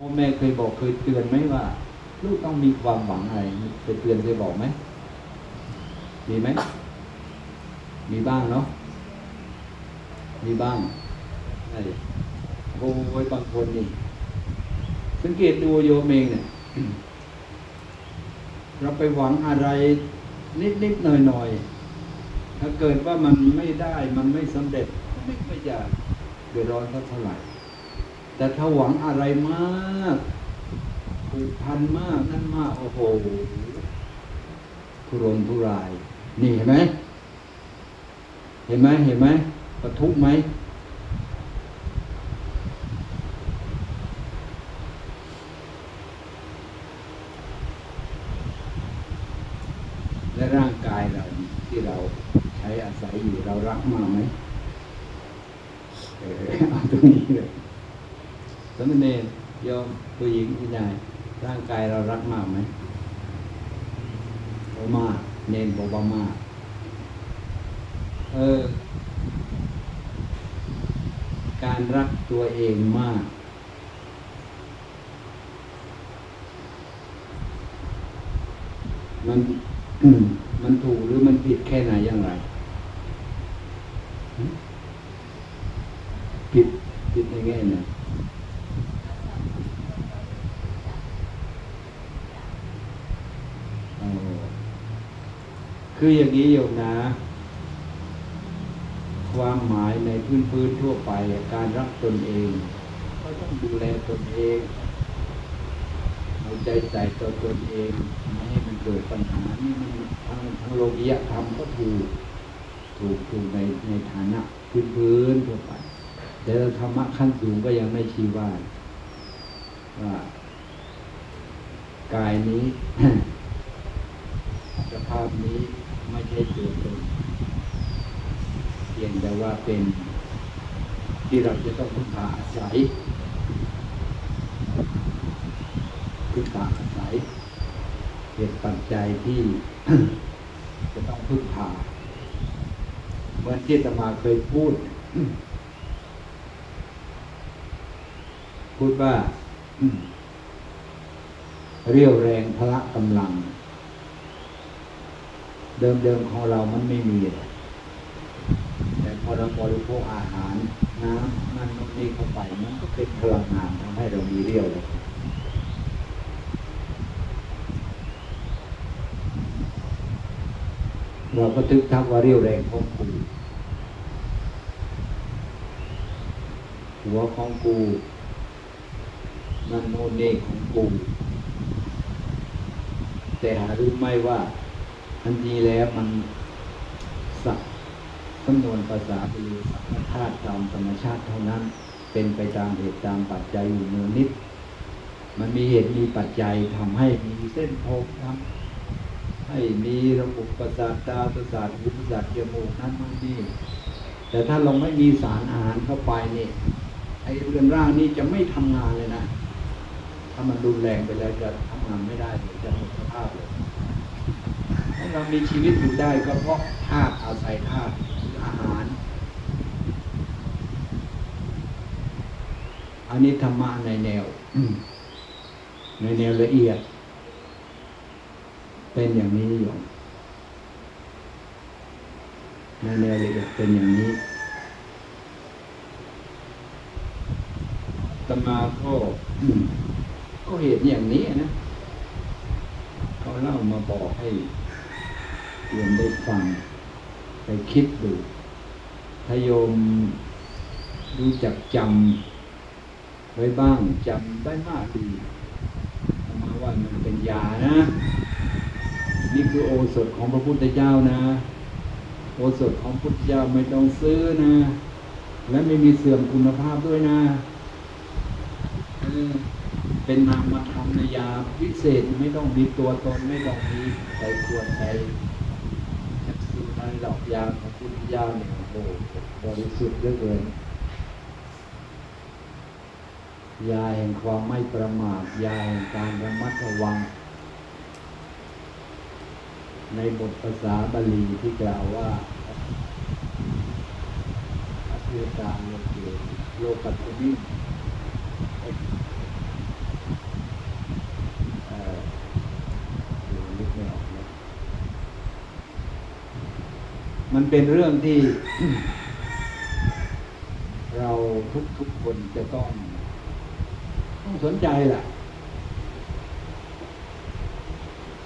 พ่อแม่เคยบอกเคยเตือนไหมว่า ลูกต้องมีความหวังอะไรเคยเตือนเคยบอกไหมมีไหมมีบ้างเนาะมีบ้างไอ้โอ้ยบางคนนี่สังเกตดูโยมเองเนี่ยเราไปหวังอะไรนิดนิดหน่อยหน่อยถ้าเกิดว่ามันไม่ได้มันไม่สำเร็จ ไม่ค่อยจะเดือดร้อนสักเท่าไหร่ แต่ถ้าหวังอะไรมากผูกพันมากนั่นมาก โอ้โหทุรนทุราย นี่เห็นไหมเห็นไหมเห็นไหมปะทุกไหมและร่างกายเราที่เราใช้อาศัยอยู่เรารักมากไหมเออเอาตรงนี้เลย สมณเณรโยมผู้หญิงผู้ชายร่างกายเรารักมากไหมโอมากเนนบอกว่ามากเออ การรักตัวเองมาก มันมันถูกหรือมันผิดแค่ไหนอย่างไร ผิดผิดในแง่ไหนอ๋อ คืออย่างนี้โยมนะ ความหมายในพื้นพื้นทั่วไปการรักตนเองก็ต้องดูแลตนเองเอาใจใส่ตัวตนเองไม่ให้มันเกิดปัญหานี่มันทั้งทั้งโลกียธรรมก็ถูกถูกถูกในในฐานะพื้นพื้นทั่วไป แต่ธรรมะขั้นสูงก็ยังไม่ชี้ว่าว่ากายนี้สภาพนี้ ไม่ใช่ตัวตนเพียงแต่ว่าเป็นที่เราจะต้องพึ่งพาอาศัยพึ่งพาอาศัยเหตุปัจจัยที่จะต้องพึ่งพาเหมื่อนที่ตมาเคยพูด พูดว่า เรียวแรงพละกำลัง เดิมๆของเรามันไม่มีเลยแต่พอเราบริโภคอาหารน้ำนั่นนู่นนี่เข้าไปมันก็เป็นพลังงานทำให้เรามีเรี่ยวเลยเราก็ทึกทักว่าเรี่ยวแรงของกู หัวของกูนั่นโน่นนี่ของกู แต่หารู้ไหมว่า ทันทีแล้วมันสักสำนวนภาษาบาลีสัมธาตุตามธรรมชาติเท่านั้น เป็นไปตามเหตุตามปัจจัยอยู่เนืองนิด มันมีเหตุมีปัจจัยทำให้มีเส้นผมทำให้มีระบบประสาทตาประสาทหูประสาทจมูกนั่นนู่นนี่แต่ถ้าเราไม่มีสารอาหารเข้าไปนี่ไอ้เรือนร่างนี้จะไม่ทำงานเลยนะ ถ้ามันรุนแรงไปแล้วจะทำงานไม่ได้จะหมดสภาพเลย ให้เรามีชีวิตอยู่ได้ก็เพราะธาตุอาศัยธาตุคืออาหาร อันนี้ธรรมะในแนวในแนวละเอียด เป็นอย่างนี้โยมในแนวละเอียดเป็นอย่างนี้ตมาก็ก็เห็นอย่างนี้นะเขาเล่ามาบอกให้ โยมได้ฟังไปคิดดูถ้าโยมรู้จักจำไว้บ้างจำได้มากดีมาว่ามันเป็นยานะ นี่คือโอสถของพระพุทธเจ้านะ โอสถของพุทธเจ้าไม่ต้องซื้อนะ และไม่มีเสื่อมคุณภาพด้วยนะเป็นนามธรรมในยาพิเศษไม่ต้องมีตัวตนไม่ต้องมีใส่ขวดใคป ซูลอะไรดอกยาของพุทธเจ้าเนี่ยโอ้โหบริสุทธิ์เหลือเกินยาแห่งความไม่ประมาทยาแห่งการระมัดระวัง ในบทภาษาบาลีที่กล่าวว่าอภิตาโลกโลกัตถมิ มันเป็นเรื่องที่ เราทุกๆคนจะต้องต้องสนใจแหละ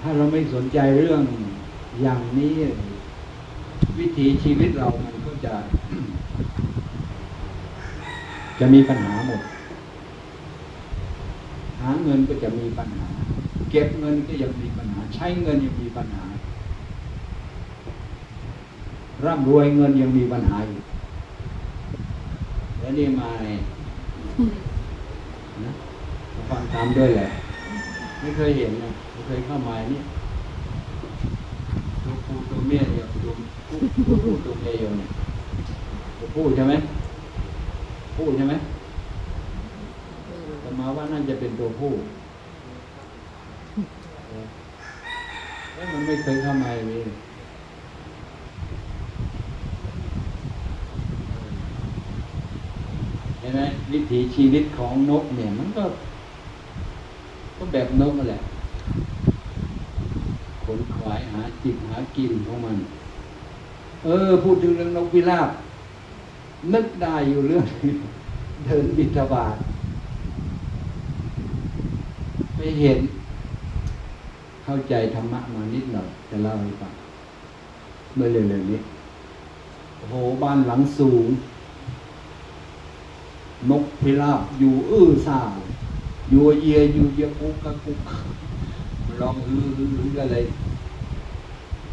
ถ้าเราไม่สนใจเรื่องอย่างนี้ วิถีชีวิตเรามันก็จะ จะมีปัญหาหมด หาเงินก็จะมีปัญหา เก็บเงินก็ยังมีปัญหา ใช้เงินยังมีปัญหา ร่ำรวยเงินยังมีปัญหาอยู่แล้วนี่มาไงนะฟังตามด้วยแหละ ไม่เคยเห็นนะไม่เคยเข้ามาเนี่ยตัวผู้ตัวเมียเนี่ยตัวผู้ตัวผู้ตัวเมียอยู่เนี่ยตัวผู้ใช่ไหมผู้ใช่ไหมแต่มาว่านั่นจะเป็นตัวผู้มันไม่เคยเข้ามาอย่างนี้ เห็นไหมวิถีชีวิตของนกเนี่ย มันก็ก็แบบนกนั่นแหละขนขวายหาจิกหากินของมัน เออ พูดถึงเรื่องนกพิราบนึกได้อยู่เรื่องเดินบิณฑบาตไปเห็น เข้าใจธรรมะมานิดหน่อยจะเล่าให้ฟังเมื่อเร็วๆนี้โอ้โหบ้านหลังสูง นกพิราบอยู่อื้อซ่าอยู่เยียอยู่เยียกุกกะกุกร้องฮือฮือฮืออะไร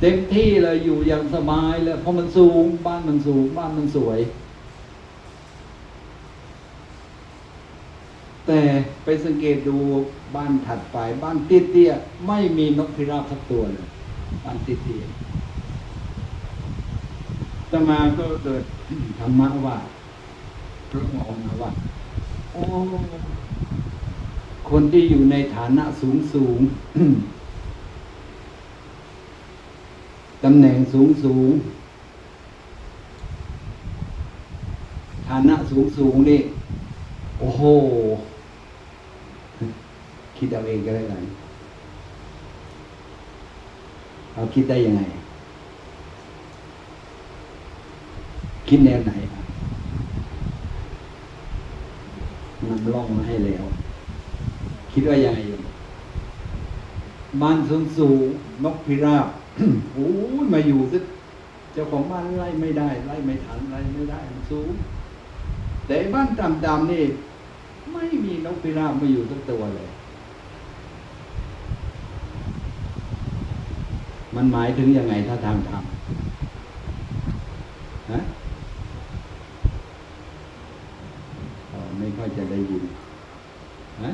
เต็มที่เลยอยู่อย่างสบายเลยเพราะมันสูงบ้านมันสูงบ้านมันสวย แต่ไปสังเกตดูบ้านถัดไป บ้านเตี้ยๆไม่มีนกพิราบสักตัวเลยบ้านเตี้ยๆตมาก็เกิดธรรมะว่า พระองค์นะว่าโอ้คนที่อยู่ในฐานะสูงสูงตำแหน่งสูงสูงฐานะสูงสูงนี่โอ้โห คิดเอาเองก็ได้กันเอาคิดได้ยังไง คิดแนวไหนอะ นำล่องมาให้แล้ว คิดว่ายังไงอยู่บ้านสูงสูงนกพิราบโอ้ยมาอยู่ซึเจ้าของบ้านไล่ไม่ได้ ไล่ไม่ทันไล่ไม่ได้มันสูง แต่บ้านต่ำๆนี่ ไม่มีนกพิราบมาอยู่สักตัวเลย มันหมายถึงยังไงถ้าทางธรรมฮะ อ๋อไม่ค่อย จะได้ยินฮะ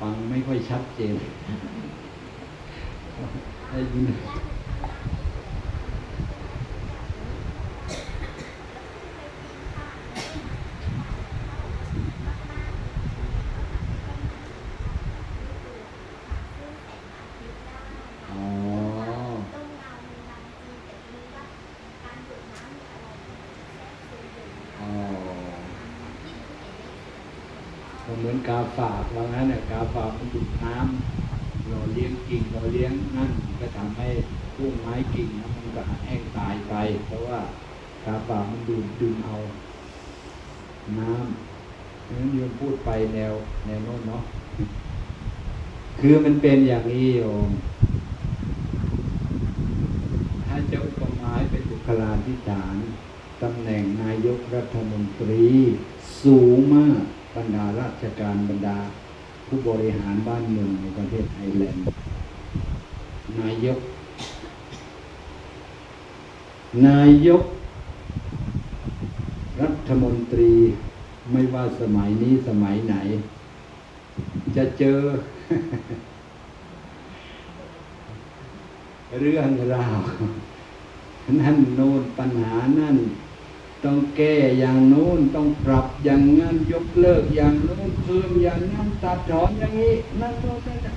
ฟังไม่ค่อยชัดเจน ได้ยินอ๋อ อ๋อก็ เหมือนกาฝากว่างั้นเนี่ยกาฝากมันดูดน้ำหล่อเลี้ยงกิ่งหล่อเลี้ยงนั่นก็ทำให้พุ่มไม้กิ่งนะมันก็แห้งตายไป เพราะว่ากาฝากมันดูดดึงเอา น้ำนั้นโยมพูดไปแนวแนวโน้นเนาะคือมันเป็นอย่างนี้โยมถ้าจะอุปมาให้เป็นบุคลาธิฐานตำแหน่งนายกรัฐมนตรีสูงมาก บรรดาราชการบรรดาผู้บริหารบ้านเมืองในประเทศไทยแลนด์ นายก นายก รัฐมนตรีไม่ว่าสมัยนี้สมัยไหน จะเจอ เรื่องราว นั่นโน้นปัญหานั่น ต้องแก้อย่างโน้นต้องปรับอย่างนั้นยกเลิกอย่างโน้นเพิ่มอย่างนั้นตัดถอนอย่างนี้นั่นโน้นนั่นน่ะ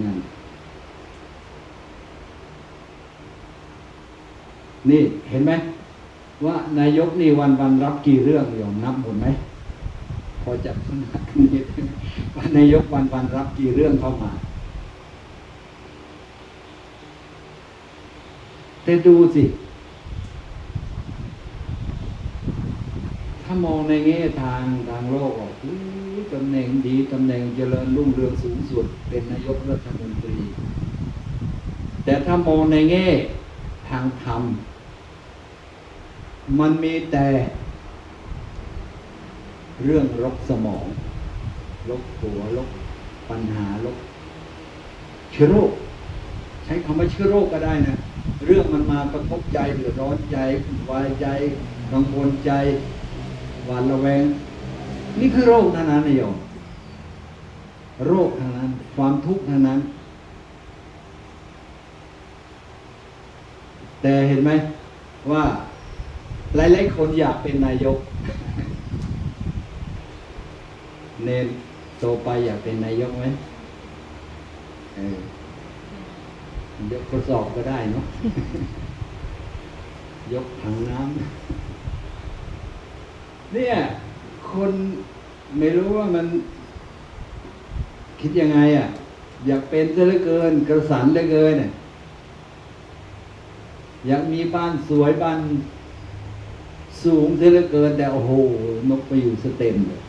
นั่นนี่เห็นไหมว่านายกนี่วันวันรับกี่เรื่องโยมนับหมดไหมพอจับขนาดนี้ว่านายกวันวันรับกี่เรื่องเข้ามา แต่ดูสิ ถ้ามองในแง่ทางทางโลกออกตำแหน่งดีตำแหน่งเจริญรุ่งเรืองสูงสุด เป็นนายกรัฐมนตรี แต่ถ้ามองในแง่ทางธรรม มันมีแต่เรื่องรกสมองรกหัวรกปัญหารกเชื้อโรค ใช้คำว่าเชื้อโรคก็ได้นะ รื่องมันมากระทบใจเดือดร้อนใจวายใจกังวลใจหวาดระแวง นี่คือโรคท่านั้นนะโยมโรคท่านั้น ความทุกข์ท่านั้น แต่เห็นไหมว่าหลายๆคนอยากเป็นนายก เนนโตไปอยากเป็นนายกไหมเออ ยกกระสอบก็ได้เนาะยกถังน้ำเนี่ย คนไม่รู้ว่ามัน คิดยังไงอะ อยากเป็นซะเหลือเกิน กระสันเหลือเกินน่ะอยากมีบ้านสวยบ้านสูงซะเหลือเกิน แต่โอ้โหนกไปอยู่สเต็มเลย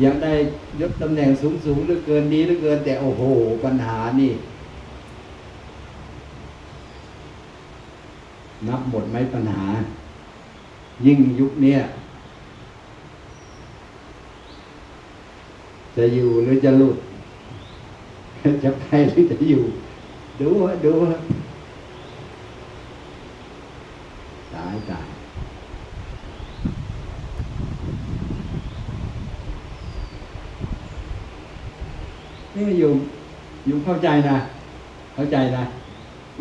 อยากได้ยศตำแหน่งสูงสูงหลือเกินดีหลือเกิน แต่โอ้โห ปัญหานี่ นับหมดไหมปัญหา ยิ่งยุคเนี้ยจะอยู่หรือจะหลุด จะไปหรือจะอยู่ ดูดูฮะตายตาย นี่โยมโยม เข้าใจนะ เข้าใจนะ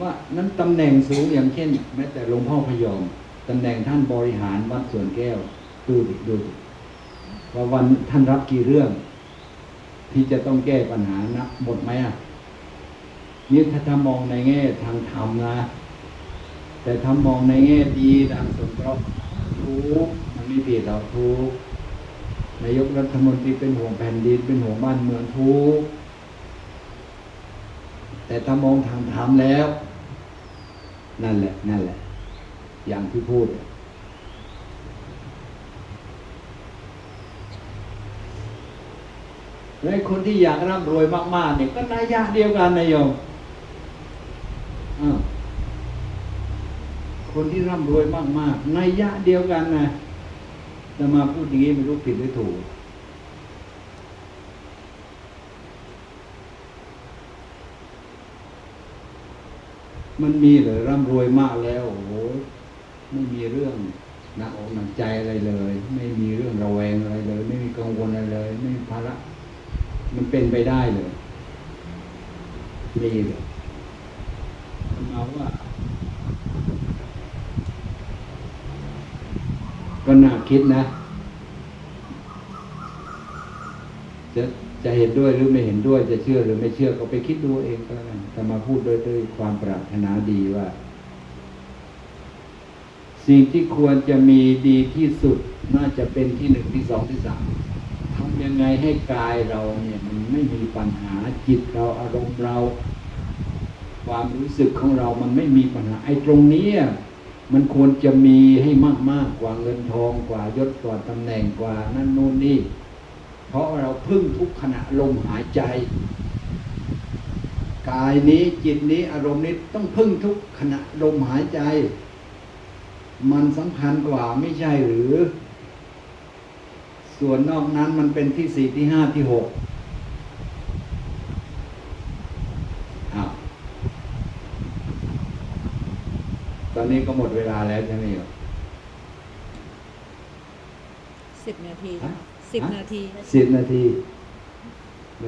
ว่านั้นตำแหน่งสูงอย่างเช่น แม้แต่หลวงพ่อพยอมตำแหน่งท่านบริหารวัดสวนแก้วดูดิดูดิว่าวันท่านรับกี่เรื่อง ที่จะต้องแก้ปัญหานะหมดไหมอะนี่ถ้าถ้ามองในแง่ทางธรรมนะ แต่ถ้ามองในแง่ดีทางสงเคราะห์ทุกมันไม่ผิดหรอกทุกนายกรัฐมนตรีเป็นห่วงแผ่นดินเป็นห่วงบ้านเมืองทุก แต่ถ้ามองทางธรรมแล้ว นั่นแหละ นั่นแหละ อย่างที่พูด และคนที่อยากร่ำรวยมาก ๆ เนี่ยก็นายะเดียวกันนายโยมคนที่ร่ำรวยมาก ๆนายะเดียวกันนะจะมาพูดอย่างนี้ไม่รู้ผิดหรือถูก มันมีเหรือร่ำรวยมากแล้วโอ้โหไม่มีเรื่องหนักอกหนักใจอะไรเลย ไม่มีเรื่องระแวงอะไรเลย ไม่มีกังวลอะไรเลย ไม่มีภาระมันเป็นไปได้เลยมีเลยมาว่าก็น่าคิดนะจะ จะเห็นด้วยหรือไม่เห็นด้วยจะเชื่อหรือไม่เชื่อก็ไปคิดดูเองก็แล้วกันแต่มาพูดด้วยด้วยความปรารถนาดีว่า สิ่งที่ควรจะมีดีที่สุดน่าจะเป็นที่หนึ่งที่สองที่สามทำยังไงให้กายเราเนี่ยมันไม่มีปัญหาจิตเราอารมณ์เรา ความรู้สึกของเรามันไม่มีปัญหาไอ้ตรงนี้มันควรจะมีให้มากมากๆกว่าเงินทองกว่ายศกว่าตำแหน่งกว่านั่นนู่นนี่ เพราะเราพึ่งทุกขณะลมหายใจ กายนี้จิตนี้อารมณ์นี้ต้องพึ่งทุกขณะลมหายใจ มันสำคัญกว่าไม่ใช่หรือ ส่วนนอกนั้นมันเป็นที่สี่ที่ห้าที่หกอ้าวตอนนี้ก็หมดเวลาแล้วใช่ไหมโยมสิบนาทีฮะ สิบฮะนาที สิบนาทีแหม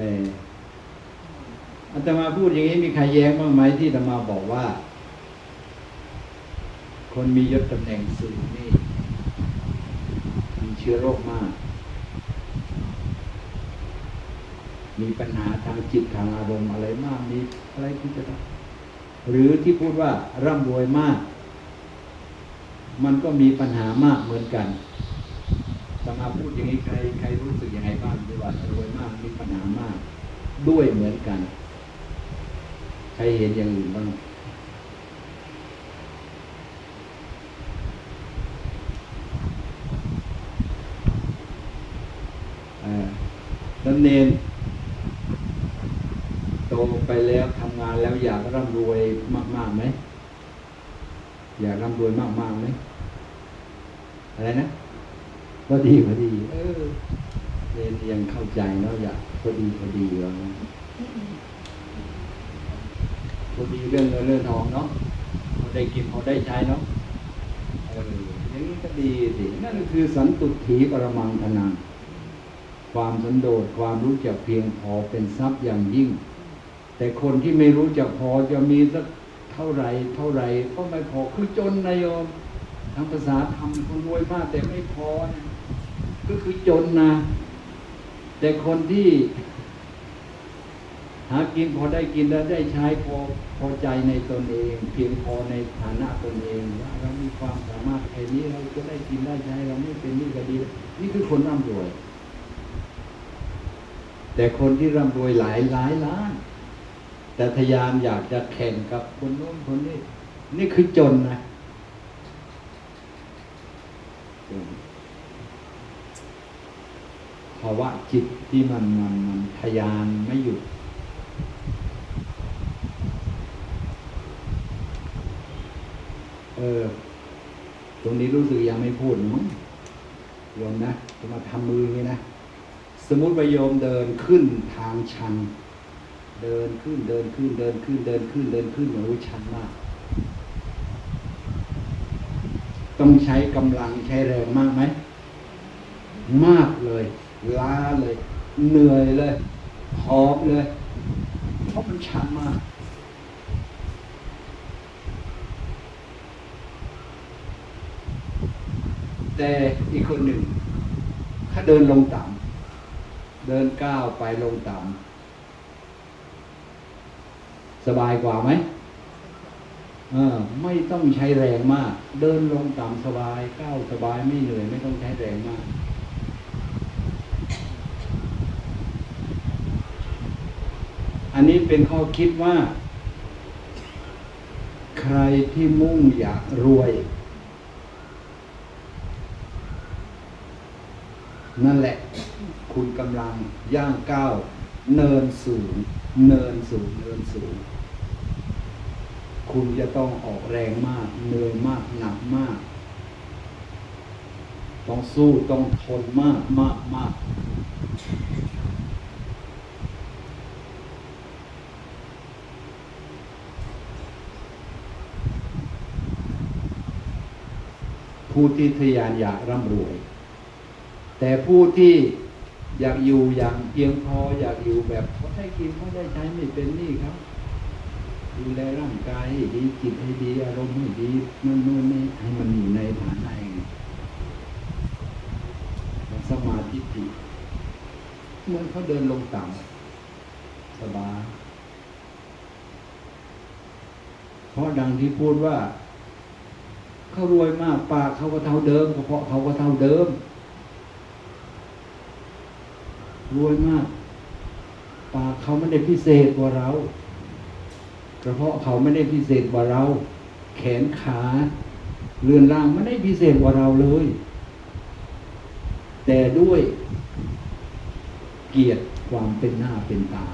อาตมาพูดอย่างนี้มีใครแย้งบ้างไหมที่อาตมาบอกว่า คนมียศตำแหน่งสูงนี่ มีเชื้อโรคมาก มีปัญหาทางจิตทางอารมณ์อะไรมากมีอะไรที่จะต้องหรือที่พูดว่าร่ำรวยมาก มันก็มีปัญหามากเหมือนกันสมา พูดอย่างนี้ใครใครรู้สึกยังไงบ้างที่ว่ารวยมากมีปัญหามาก ด้วยเหมือนกัน ใครเห็นอย่างอื่นบ้างเอ่อแล้วเนนโตไปแล้วทำงานแล้วอยากร่ำรวยมากๆไหมอยากร่ำรวยมากๆไหมอะไรนะ พอดีพอดี เออเนนยังเข้าใจเนาะอยากพอดีพอดีว่างั้นพอดีเรื่องเงินเรื่องทองเนาะพอได้กินพอได้ใช้เนาะเอออย่างนี้ก็ดีสินั่นคือสันตุถีปรมังธนังความสันโดษความรู้จักเพียงพอเป็นทรัพย์อย่างยิ่ง แต่คนที่ไม่รู้จักพอจะมีสักเท่าไรเท่าไรก็ไม่พอคือจนนายโยมทางภาษาทำคนรวยมากแต่ไม่พอนะ ก็คือจนนะ แต่คนที่หากินพอได้กินแล้วได้ใช้พอพอใจในตนเอง เพียงพอในฐานะตนเองว่าเรามีความสามารถแค่นี้เราก็ได้กินได้ใช้เราไม่เป็นนี่ก็ดี นี่คือคนร่ำรวย แต่คนที่ร่ำรวยหลายหลายล้าน แต่ทยานอยากจะแข่งกับคนโน้นคนนี้ นี่คือจนนะจนภาวะจิตที่มันมันมันทะยานไม่หยุด เออ ตรงนี้รู้สึกยังไม่พูดมั้งโยมนะจะมาทำมืองนี้นะ สมมติว่าโยมเดินขึ้นทางชัน เดินขึ้นเดินขึ้นเดินขึ้นเดินขึ้นเดินขึ้นโอ้ชันมาก ต้องใช้กำลังใช้แรงมากไหมมากเลย ล้าเลย เหนื่อยเลยหอบเลย เพราะมันชันมาก แต่อีกคนหนึ่งถ้าเดินลงต่ำเดินก้าวไปลงต่ำสบายกว่าไหมไม่ต้องใช้แรงมาก เดินลงต่ำสบายก้าวสบายไม่เหนื่อยไม่ต้องใช้แรงมาก อันนี้เป็นข้อคิดว่า ใครที่มุ่งอยากรวย นั่นแหละ คุณกำลังย่างก้าวเนินสูง เนินสูง เนินสูง คุณจะต้องออกแรงมากเหนื่อยมากหนักมาก ต้องสู้ต้องทนมากมากมาก ผู้ที่ทะยานอยากร่ำรวย แต่ผู้ที่อยากอยู่อย่างเพียงพออยากอยู่แบบเขาได้กินเขาได้ใช้ไม่เป็นหนี่ครับดูแลร่างกายให้ดีจิตให้ดีอารมณ์ให้ดีนู่นนู่นนี่ให้มันอยู่ในฐานะเองสมาธิจิเหมือนเขาเดินลงต่ำสบายเพราะดังที่พูดว่า เขารวยมากปากเขาก็เท่าเดิมกระเพาะเขาก็เท่าเดิม รวยมาก ปากเขาไม่ได้พิเศษกว่าเรากระเพาะเขาไม่ได้พิเศษกว่าเรา แขนขาเรือนร่างไม่ได้พิเศษกว่าเราเลย แต่ด้วยเกียรติความเป็นหน้าเป็นตา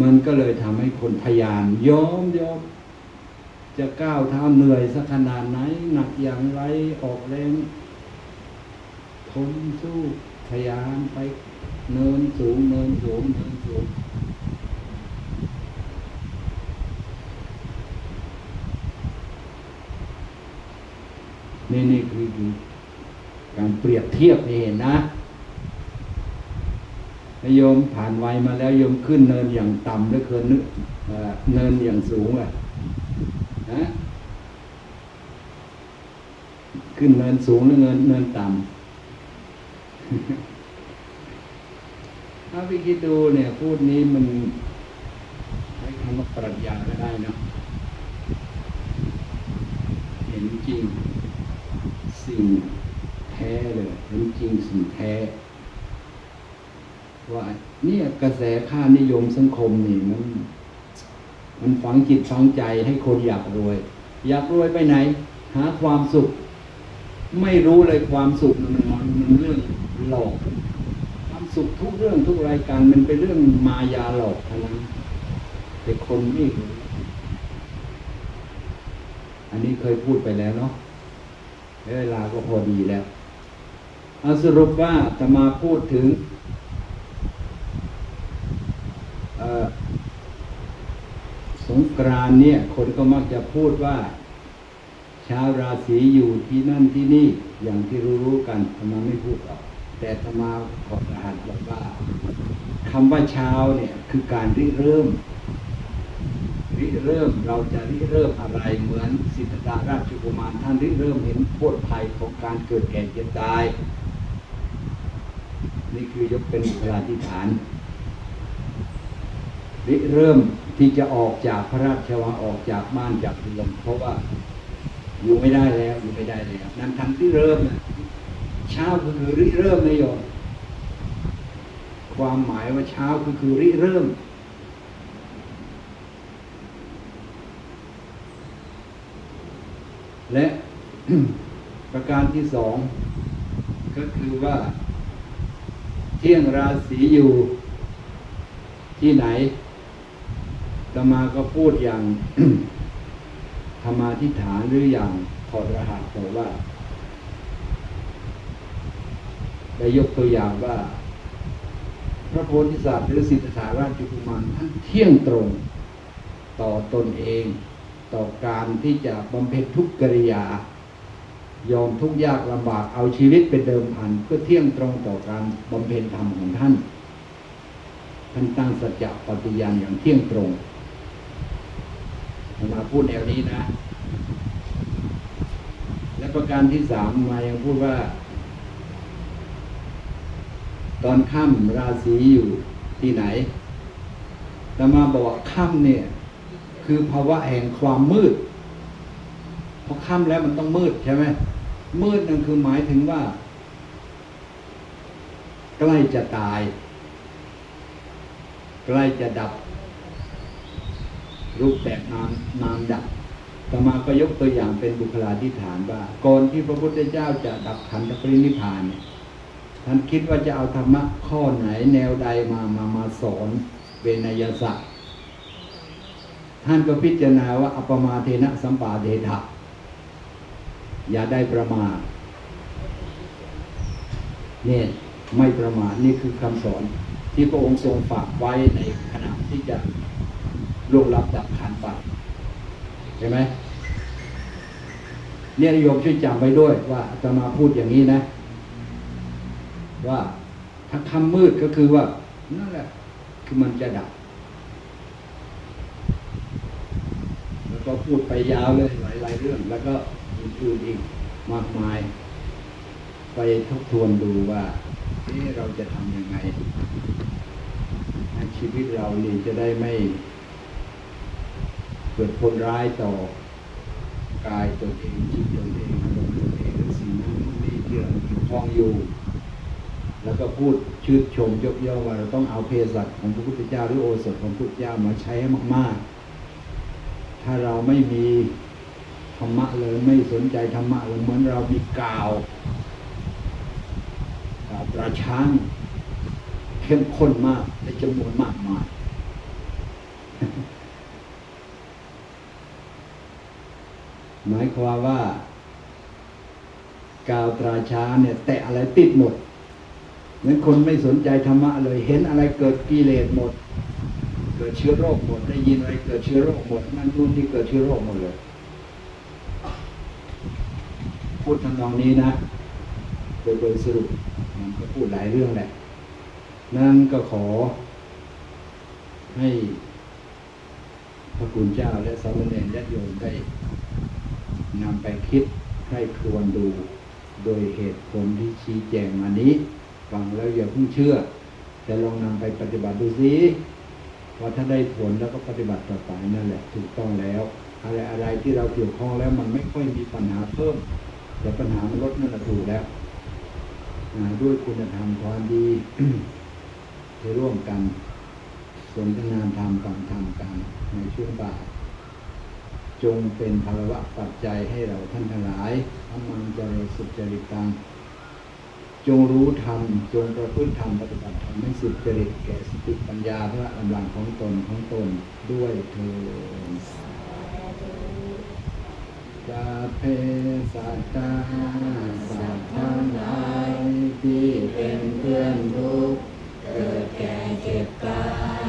มันก็เลยทำให้คนทะยานยอมยอมจะก้าวเท้าเหนื่อยสักขนาดไหน หนักอย่างไรออกแรงทนสู้ทะยานไปเนินสูงเนินสูงเนินสูงนี่นี่คือคือการเปรียบเทียบนี่เห็นนะ โยมผ่านวัยมาแล้วโยมขึ้นเนินอย่างต่ำหลือเกินนึกเอ่อเนินอย่างสูงอะนะขึ้นเนินสูงหรือเนินเนินต่ำถ้าไปคิดดูเนี่ย พูดนี้มันใช้คำว่าปรัชญาก็ได้เนาะเห็นจริง สิ่งแท้เลยเห็นจริงสิ่งแท้ ว่าเนี่ยกระแสค่านิยมสังคมนี่มัน มันฝังจิตฝังใจให้คนอยากรวย อยากรวยไปไหน หาความสุข ไม่รู้เลยความสุขมันมันมันเรื่องหลอก ความสุขทุกเรื่องทุกรายการมันเป็นเรื่องมายาหลอกทั้งนั้นแต่คนไม่รู้อันนี้เคยพูดไปแล้วเนาะเวลาก็พอดีแล้วเอาสรุปว่าจะมาพูดถึงเอ่อ สงกรานเนี่ย คนก็มักจะพูดว่าชาวราศีอยู่ที่นั่นที่นี่อย่างที่รู้ๆกันธรรมาไม่พูดหรอกแต่ธรรมาขอรหัสบอกว่าคำว่าชาวเนี่ย คือการริเริ่ม ริเริ่มเราจะริเริ่มอะไรเหมือนสิทธัตถราชกุมารท่านริเริ่มเห็นโทษภัยของการเกิดแก่เจ็บตาย นี่คือยกเป็นบุคลาธิฐาน เริ่มที่จะออกจากพระราชวังออกจากบ้านจากเรือนเพราะว่าอยู่ไม่ได้แล้วอยู่ไม่ได้แล้วนั่นทันที่เริ่มนะเช้าก็คือริเริ่มนายโยมความหมายว่าเช้าก็คือริเริ่ม และประการที่สองก็คือว่า เที่ยงราศีอยู่ที่ไหน ตมาก็พูดอย่างธรรมาทิฏฐานหรืออย่างถอดรหัสบอกว่า ได้ยกตัวอย่างว่า พระโพธิสัตว์หรือสิทธาราชกุมารท่านเที่ยงตรงต่อตนเอง ต่อการที่จะบำเพ็ญทุกกิริยา ยอมทุกยากลำบากเอาชีวิตเป็นเดิมพันเพื่อเที่ยงตรงต่อการบำเพ็ญธรรมของท่านท่านตั้งสัจจะปฏิญาณอย่างเที่ยงตรง มาพูดแนวนี้นะ และประการที่สามมายังพูดว่า ตอนค่ำราศีอยู่ที่ไหนแต่มาบอกว่าค่ำเนี่ย คือภาวะแห่งความมืดพอค่ำแล้วมันต้องมืดใช่ไหมมืดนั่นคือหมายถึงว่า ใกล้จะตาย ใกล้จะดับ รูปแบบนามนามดับต่อมาก็ยกตัวอย่างเป็นบุคลาธิฐานว่าก่อนที่พระพุทธเจ้าจะดับขันธปรินิพานเนี่ยท่านคิดว่าจะเอาธรรมะข้อไหนแนวใดมามามาสอนเวนยสัตว์ท่านก็พิจารณาว่าอัปปมาเทนะสัมปาเทถะอย่าได้ประมาทเนี่ยไม่ประมาทนี่คือคำสอนที่พระองค์ทรงฝากไว้ในขณะที่จะ ล่วงลับดับขันไปใช่ไหมเนี่ยโยมช่วยจำไว้ด้วยว่าอาตมาพูดอย่างนี้นะ ว่าถ้าคำมืดก็คือว่า นั่นแหละ คือมันจะดับ แล้วก็พูดไปยาวเลยหลาย ๆ เรื่อง แล้วก็อื่นๆอีกมากมาย ไปทบทวนดูว่าเอ๊ะเราจะทำยังไงให้ชีวิตเรานี่จะได้ไม่ เกิดผลร้ายต่อกายตัวเองจิตตัวเองอารมณ์ตัวเองหรือสิ่งนั้นนี่ที่เราเกี่ยวข้องอยู่ แล้วก็พูดชื่นชมยกย่องว่าเราต้องเอาเภสัชของพระพุทธเจ้าหรือโอสถของพระพุทธเจ้ามาใช้ให้มาก ๆ ถ้าเราไม่มีธรรมะเลยไม่สนใจธรรมะเลยเหมือนเรามีกาวกาวตราช้างเข้มข้นมากในจำนวนมากมาย หมายความว่า กาวตราช้าเนี่ย แตะอะไรติดหมดนั้นคนไม่สนใจธรรมะเลย เห็นอะไรเกิดกิเลสหมด เกิดเชื้อโรคหมด ได้ยินอะไรเกิดเชื้อโรคหมด นั่นนู่นที่เกิดเชื้อโรคหมดเลย พูดทำนองนี้นะโดยโดยสรุปมันก็พูดหลายเรื่องแหละ นั่นก็ขอ ให้พระคุณเจ้าและสามเณรญาติโยมได้ นำไปคิดให้ครวญดู โดยเหตุผลที่ชี้แจงมานี้ ฟังแล้วอย่าเพิ่งเชื่อ แต่ลองนำไปปฏิบัติดูสิว่าถ้าได้ผลแล้วก็ปฏิบัติต่อไปนั่นแหละถูกต้องแล้ว อะไรอะไรที่เราเกี่ยวข้องแล้วมันไม่ค่อยมีปัญหาเพิ่ม แต่ปัญหามันลดนั่นแหละถูกแล้วอ่าด้วยคุณธรรมความดีร่วมกันสนทนาธรรมฟังธรรมกันในช่วงบ่าย จงเป็นภาวะปัจจัยให้เราท่านทั้งหลายทำมังเจริญสุจริตตัง จงรู้ธรรม จงประพฤติธรรมปฏิบัติธรรมให้สุจริตแก่สติปัญญาพระกำลังของตนของตนด้วยเถิดสาเพสัตตาสัตว์ทั้งหลายที่เป็นเพื่อนทุกเกิดแก่เจ็บตา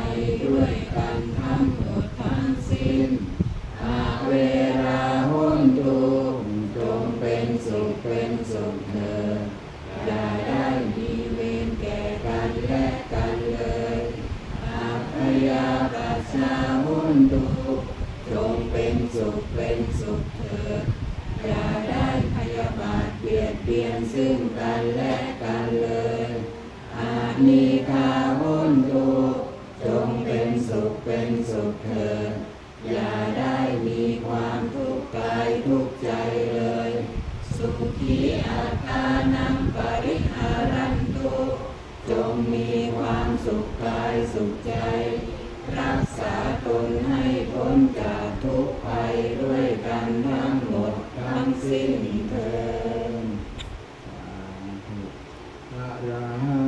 ยด้วย จงมีความสุขกายสุขใจ รักษาตนให้พ้นจากทุกภัยด้วยกันทั้งหมดทั้งสิ้นเถิดอรหั